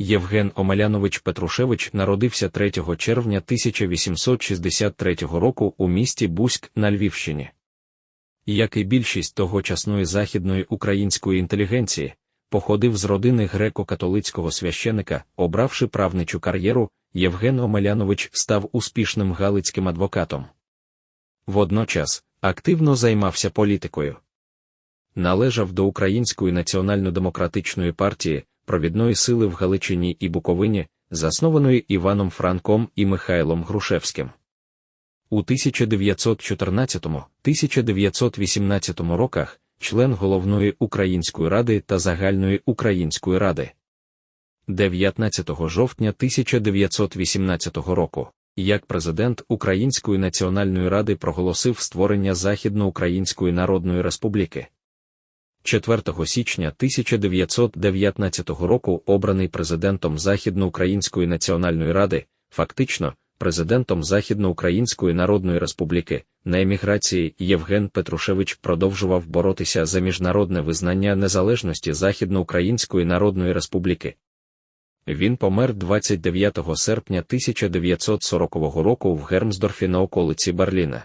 Євген Омелянович Петрушевич народився 3 червня 1863 року у місті Буськ на Львівщині. Як і більшість тогочасної західної української інтелігенції, походив з родини греко-католицького священика, обравши правничу кар'єру, Євген Омелянович став успішним галицьким адвокатом. Водночас активно займався політикою. Належав до Української національно-демократичної партії, провідної сили в Галичині і Буковині, заснованої Іваном Франком і Михайлом Грушевським. У 1914-1918 роках член головної Української ради та загальної Української ради. 19 жовтня 1918 року, як президент Української національної ради проголосив створення Західноукраїнської Народної Республіки. 4 січня 1919 року обраний президентом Західноукраїнської національної ради, фактично, президентом Західноукраїнської Народної Республіки, на еміграції Євген Петрушевич продовжував боротися за міжнародне визнання незалежності Західноукраїнської Народної Республіки. Він помер 29 серпня 1940 року в Гермсдорфі на околиці Берліна.